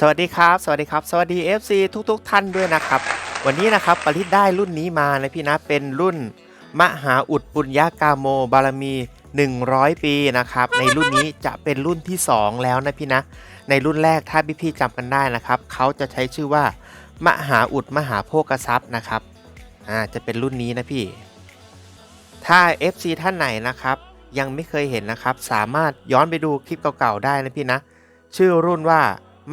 สวัสดีครับ สวัสดีครับ สวัสดี FC ทุกๆทท่านด้วยนะครับ วันนี้นะครับปริศได้รุ่นนี้มานะพี่นะเป็นรุ่น มหาอุดปุญญากาโมบารมี 100 ปีนะครับในรุ่นนี้จะเป็นรุ่นที่ 2 แล้วนะพี่นะ ในรุ่นแรกถ้าพี่ๆจำกันได้นะครับเขาจะใช้ชื่อว่า มหาอุดมหาโภกทรัพย์นะครับอ่าจะเป็นรุ่นนี้นะพี่ ถ้า FC ท่านไหนนะครับ ยังไม่เคยเห็นนะครับ สามารถย้อนไปดูคลิปเก่าๆได้นะพี่นะ ชื่อรุ่นว่า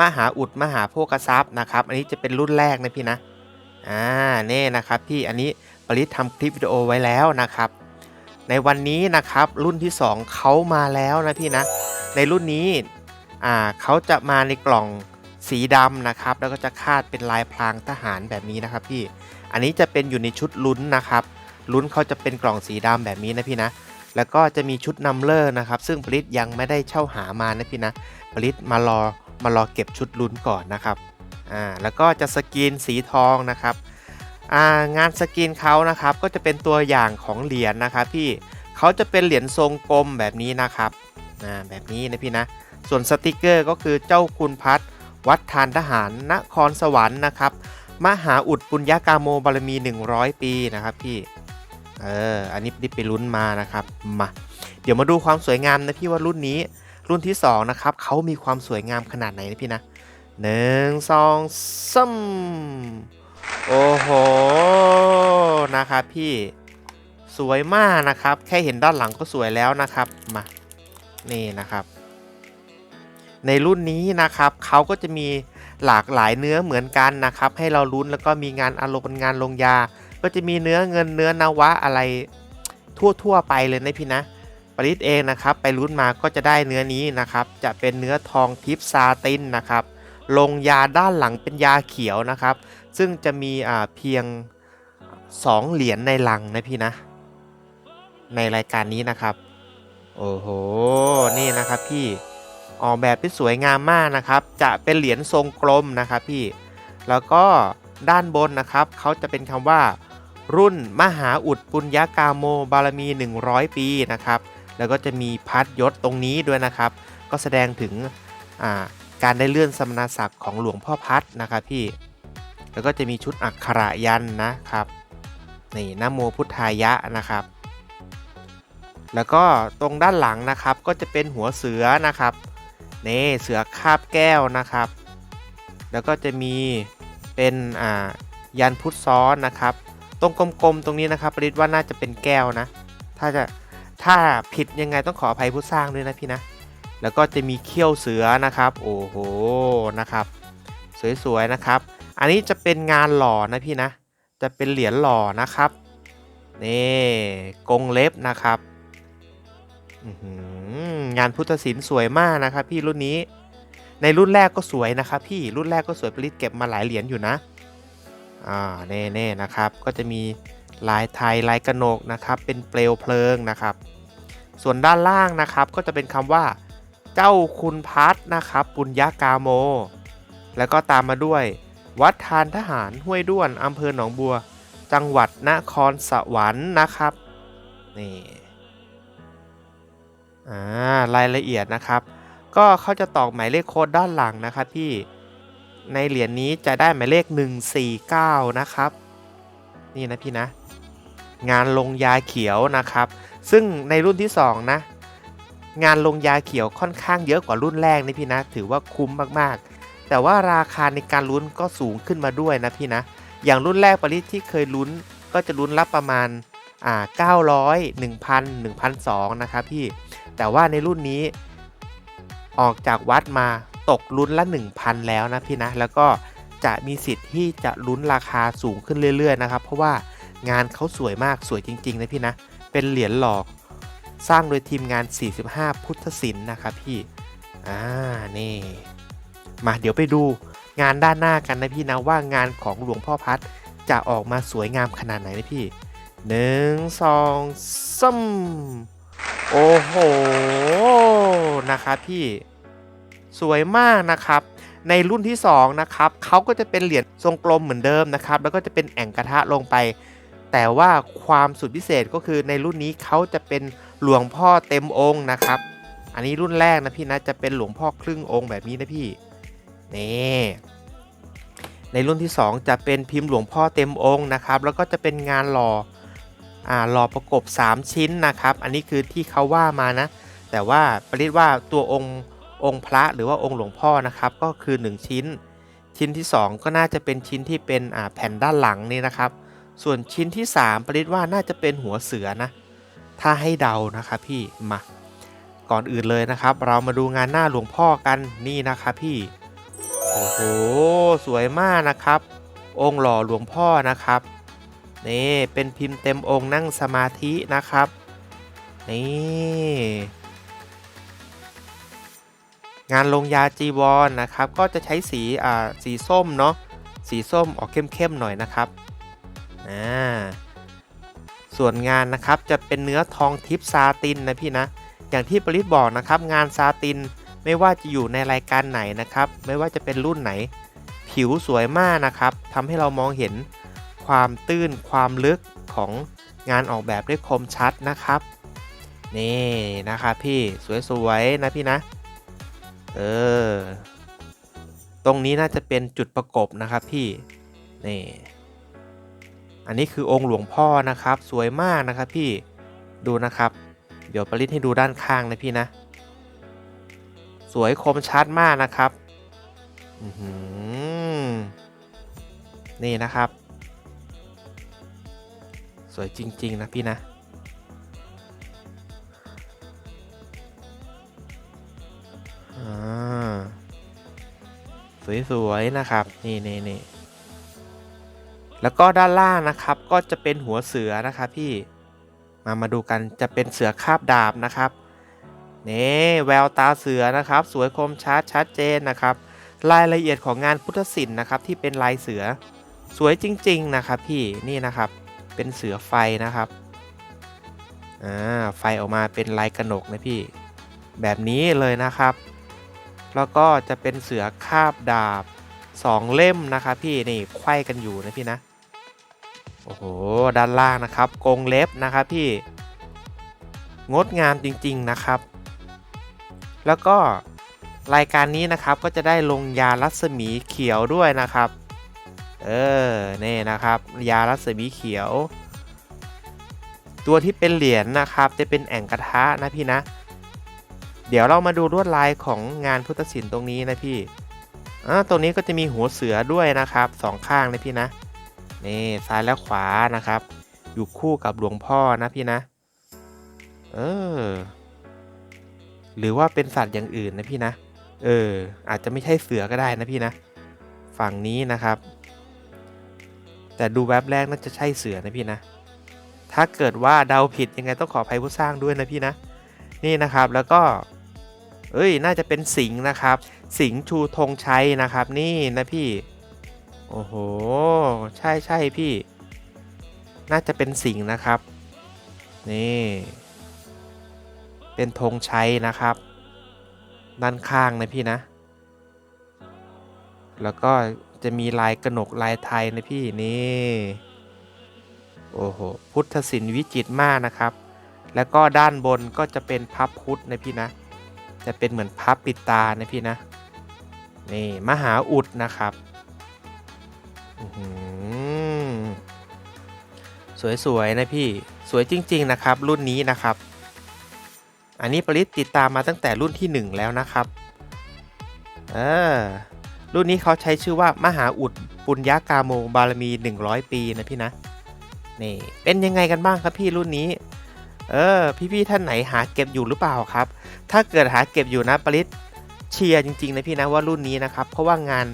มหาอุดมหาโภคทรัพย์นะครับ อันนี้จะเป็นรุ่นแรกนะพี่นะ อ่าเน่นะครับพี่อันนี้ปริศทำคลิปวิดีโอไว้แล้วนะครับ ในวันนี้นะครับรุ่นที่ 2เขามาแล้วนะพี่นะ ในรุ่นนี้อ่าเขาจะมาในกล่องสีดำนะครับ แล้วก็จะคาดเป็นลายพรางทหารแบบนี้นะครับพี่ อันนี้จะเป็นอยู่ในชุดลุ้นนะครับ ลุ้นเขาจะเป็นกล่องสีดำแบบนี้นะพี่นะ แล้วก็จะมีชุดนัมเลอร์นะครับ ซึ่งปริศยังไม่ได้เช่าหามานะพี่นะ ปริศมารอ มารอเก็บชุดลุ้นก่อนนะครับอ่าแล้วก็จะสกรีนสีทองนะครับอ่างานสกรีนเขานะครับก็จะเป็นตัวอย่างของเหรียญนะครับพี่เขาจะเป็นเหรียญทรงกลมแบบนี้นะครับอ่าแบบนี้นะพี่นะส่วนสติกเกอร์ก็คือเจ้าคุณพัฒวัดทานทหารนครสวรรค์นะครับมหาอุดปุญญากาโมบารมี 100 ปีนะครับพี่เอออันนี้ไปลุ้นมานะครับมาเดี๋ยวมาดูความสวยงามนะพี่ว่ารุ่นนี้ รุ่นที่2นะครับเขามีความสวยงามขนาดไหนนะพี่นะหนึ่งสองซ้ำโอ้โหนะครับพี่สวยมากนะครับ แค่เห็นด้านหลังก็สวยแล้วนะครับมานี่นะครับ ในรุ่นนี้นะครับเขาก็จะมีหลากหลายเนื้อเหมือนกันนะครับ ให้เราลุ้นแล้วก็มีงานอารมณ์งานลงยา ก็จะมีเนื้อเงินเนื้อนวะอะไรทั่ว ๆ ไปเลยนะพี่นะ ปริศเองนะครับไปลุ้นมาก็จะได้เนื้อนี้นะครับจะเป็นเนื้อทองทิพซาตินนะครับลงยาด้านหลังเป็นยาเขียวนะครับ ซึ่งจะมีอ่าเพียง 2 เหรียญในลังนะพี่นะ ในรายการนี้นะครับ โอ้โห นี่นะครับพี่ออกแบบที่สวยงามมากนะครับ จะเป็นเหรียญทรงกลมนะครับพี่ แล้วก็ด้านบนนะครับเขาจะเป็นคำว่ารุ่นมหาอุดปุญญากาโมบารมี 100 ปีนะครับ แล้วก็จะมีพัดยศตรงนี้ด้วยนะครับ ก็แสดงถึงาการได้เลื่อนสมณศักดิ์ของหลวงพ่อพัดนะครับพี่ แล้วก็จะมีชุดอักขระยันนะครับนี่นโมพุทธายะนะครับ แล้วก็ตรงด้านหลังนะครับก็จะเป็นหัวเสือนะครับนี่เสือคาบแก้วนะครับ แล้วก็จะมีเป็นอ่ายันพุทธซ้อนนะครับ ตรงกลมๆตรงนี้นะครับปริศว่าน่าจะเป็นแก้วนะ ถ้าจะ ถ้าผิดยังไงต้องขออภัยผู้สร้างด้วยนะพี่นะ แล้วก็จะมีเขี้ยวเสือนะครับ โอ้โหนะครับ สวยๆนะครับ อันนี้จะเป็นงานหล่อนะพี่นะ จะเป็นเหรียญหล่อนะครับนี่กงเล็บนะครับงานพุทธศิลป์สวยมากนะครับ พี่รุ่นนี้ ในรุ่นแรกก็สวยนะครับ พี่รุ่นแรกก็สวยปริศเก็บมาหลายเหรียญอยู่นะอ่าเน่ๆนะครับ ก็จะมี ลายไทยลายกระหนกนะครับเป็นเปลวเพลิงนะครับ ส่วนด้านล่างนะครับก็จะเป็นคำว่า เจ้าคุณพัฒนะครับปุญญากาโม แล้วก็ตามมาด้วย วัดทานทหารห้วยด้วนอำเภอหนองบัว จังหวัดนครสวรรค์นะครับนี่อ่ารายละเอียดนะครับ ก็เขาจะตอกหมายเลขโค้ดด้านหลังนะครับพี่ในเหรียญนี้จะได้หมายเลข 149 นะครับ นี่นะพี่นะ งานลงยาเขียวนะครับ ซึ่งในรุ่นที่ 2 นะ งานลงยาเขียวค่อนข้างเยอะกว่ารุ่นแรกนะพี่นะ ถือว่าคุ้มมากๆ แต่ว่าราคาในการลุ้นก็สูงขึ้นมาด้วยนะพี่นะ อย่างรุ่นแรกปริที่เคยลุ้นก็จะลุ้นรับประมาณอ่า900 1,000 1,200นะครับพี่ แต่ว่าในรุ่นนี้ออกจากวัดมาตกลุ้นละ 1,000 แล้วนะพี่นะ แล้วก็จะมีสิทธิ์ที่จะลุ้นราคาสูงขึ้นเรื่อย ๆ นะครับ เพราะว่า งานเขาสวยมากสวยจริงๆนะพี่นะ เป็นเหรียญหลอกสร้างโดยทีมงาน 45 พุทธศิลป์นะครับพี่ อ่า นี่ มาเดี๋ยวไปดูงานด้านหน้ากันนะพี่นะว่างานของหลวงพ่อพัดจะออกมาสวยงามขนาดไหนนะพี่หนึ่งสองซ้ำโอ้โห นะครับพี่ สวยมากนะครับ ในรุ่นที่ 2 นะครับเขาก็จะเป็นเหรียญทรงกลมเหมือนเดิมนะครับ แล้วก็จะเป็นแอ่งกระทะลงไป แต่ว่าความสุดพิเศษก็คือในรุ่นนี้เขาจะเป็นหลวงพ่อเต็มองค์นะครับ อันนี้รุ่นแรกนะพี่นะจะเป็นหลวงพ่อครึ่งองค์แบบนี้นะพี่นี่ในรุ่นที่ 2 จะเป็นพิมพ์หลวงพ่อเต็มองค์นะครับ แล้วก็จะเป็นงานหล่ออ่าหล่อประกบ 3 ชิ้นนะครับ อันนี้คือที่เขาว่ามานะ แต่ว่าปริศว่าตัวองค์องค์พระหรือว่าองค์หลวงพ่อนะครับ ก็คือ 1 ชิ้น ชิ้นที่ 2 ก็น่าจะเป็นชิ้นที่เป็นอ่าแผ่นด้านหลังนี่นะครับ ส่วนชิ้นที่ 3 ปริศว่าน่าจะเป็นหัวเสือนะ ถ้าให้เดานะครับพี่ มา ก่อนอื่นเลยนะครับ เรามาดูงานหน้าหลวงพ่อกันนี่นะครับพี่ โอ้โห สวยมากนะครับ องค์หล่อหลวงพ่อนะครับ นี่เป็นพิมพ์เต็มองค์นั่งสมาธินะครับ นี่ งานลงยาจีวรนนะครับ ก็จะใช้สีอ่าสีส้มเนาะ สีส้มออกเข้มๆหน่อยนะครับ อ่าส่วนงานนะครับจะเป็นเนื้อทองทิพซาตินนะพี่นะ อย่างที่ปริศบอกนะครับ งานซาตินไม่ว่าจะอยู่ในรายการไหนนะครับ ไม่ว่าจะเป็นรุ่นไหน ผิวสวยมากนะครับทำให้เรามองเห็นความตื้นความลึกของงานออกแบบได้คมชัดนะครับ นี่นะครับพี่สวยๆนะพี่นะ เออ ตรงนี้น่าจะเป็นจุดประกบนะครับพี่ นี่ อันนี้คือองค์หลวงพ่อนะครับ สวยมากนะครับพี่ดูนะครับ เดี๋ยวปริศให้ดูด้านข้างนะพี่นะ สวยคมชัดมากนะครับนี่นะครับ สวยจริง ๆ นะพี่นะสวยๆนะครับ นี่นี่นี่ แล้วก็ด้านล่างนะครับก็จะเป็นหัวเสือนะครับพี่มามาดูกันจะเป็นเสือคาบดาบนะครับนี่แววตาเสือนะครับ สวยคมชัดชัดเจนนะครับ รายละเอียดของงานพุทธศิลป์นะครับ ที่เป็นลายเสือสวยจริง ๆ นะครับ พี่นี่นะครับเป็นเสือไฟนะครับอ่าไฟออกมาเป็นลายกระหนกนะพี่ แบบนี้เลยนะครับ แล้วก็จะเป็นเสือคาบดาบสองเล่มนะครับ พี่นี่ไขว้กันอยู่นะพี่นะ โอ้โห ด้านล่างนะครับกงเล็บนะครับพี่ งดงามจริงๆนะครับ แล้วก็รายการนี้นะครับก็จะได้ลงยารัศมีเขียวด้วยนะครับ เออนี่นะครับ ยารัศมีเขียว ตัวที่เป็นเหรียญนะครับ จะเป็นแอ่งกระทะนะพี่นะ เดี๋ยวเรามาดูลวดลายของงานพุทธศิลป์ตรงนี้นะพี่อ่าตรงนี้ก็จะมีหัวเสือด้วยนะครับสองข้างนะพี่นะ นี่ซ้ายและขวานะครับ อยู่คู่กับหลวงพ่อนะพี่นะ เออ หรือว่าเป็นสัตว์อย่างอื่นนะพี่นะ เออ อาจจะไม่ใช่เสือก็ได้นะพี่นะ ฝั่งนี้นะครับ แต่ดูแวบแรกน่าจะใช่เสือนะพี่นะ ถ้าเกิดว่าเดาผิดยังไงต้องขออภัยผู้สร้างด้วยนะพี่นะ นี่นะครับแล้วก็เอ้ย น่าจะเป็นสิงห์นะครับ สิงห์ชูธงชัยนะครับ นี่นะพี่ อ้โห ใช่ใช่พี่ น่าจะเป็นสิงห์นะครับ นี่ เป็นธงชัยนะครับ ด้านข้างนะพี่นะ แล้วก็จะมีลายกระหนกลายไทยนะพี่นี่ โอ้โห พุทธศิลป์วิจิตรมากนะครับ แล้วก็ด้านบนก็จะเป็นพับพุทธนะพี่นะ จะเป็นเหมือนพับปิดตานะพี่นะ นี่มหาอุดนะครับ สวยๆนะพี่สวยจริง ๆ นะครับ รุ่นนี้นะครับ อันนี้ปริศติดตามมาตั้งแต่รุ่นที่ 1 แล้วนะครับเออรุ่นนี้เขาใช้ชื่อว่ามหาอุดปุญญากาโมบารมี 100 ปีนะพี่นะนี่เป็นยังไงกันบ้างครับพี่รุ่นนี้ เออ พี่ๆท่านไหนหาเก็บอยู่หรือเปล่าครับ ถ้าเกิดหาเก็บอยู่นะปริศเชียร์จริงๆนะพี่นะว่ารุ่นนี้นะครับ เพราะว่างาน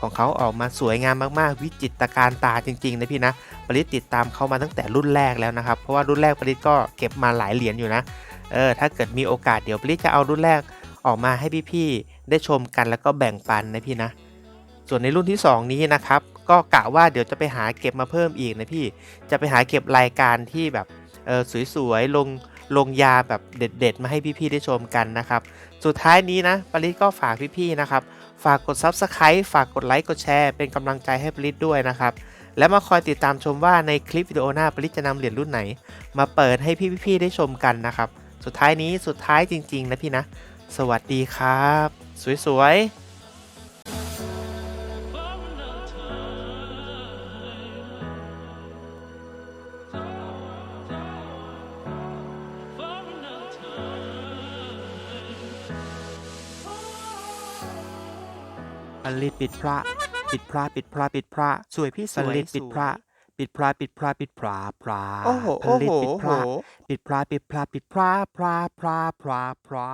ของเขาออกมาสวยงามมากๆ วิจิตรการตาจริงๆนะพี่นะปริศติดตามเขามาตั้งแต่รุ่นแรกแล้วนะครับ เพราะว่ารุ่นแรกปริศก็เก็บมาหลายเหรียญอยู่นะเออถ้าเกิดมีโอกาสเดี๋ยวปริศจะเอารุ่นแรกออกมาให้พี่ๆได้ชมกันแล้วก็แบ่งปันนะพี่นะ ส่วนในรุ่นที่ 2 นี้นะครับก็กะว่าเดี๋ยวจะไปหาเก็บมาเพิ่มอีกนะพี่จะไปหาเก็บรายการที่แบบเออสวยๆลงลงยาแบบเด็ดๆ มาให้พี่ๆได้ชมกันนะครับ สุดท้ายนี้นะปริศก็ฝากพี่ๆนะครับ ฝากกด Subscribe ฝากกดไลค์กดแชร์เป็นกำลังใจให้ปริศด้วยนะครับ และมาคอยติดตามชมว่าในคลิปวิดีโอหน้าปริศจะนำเหรียญรุ่นไหน มาเปิดให้พี่ๆได้ชมกันนะครับ สุดท้ายนี้สุดท้ายจริง ๆ นะพี่นะ สวัสดีครับ สวยๆ ลิตปิดพระ ปิดพระปิดพระปิดพระ สวยพี่สผวยลิตปิดพระ ปิดพระปิดพระปิดพระพระโอ้โหผโอ้ลิตโหปิดโอ้พโหระ ปิดพระปิดพระปิดพระพระพระพระพระ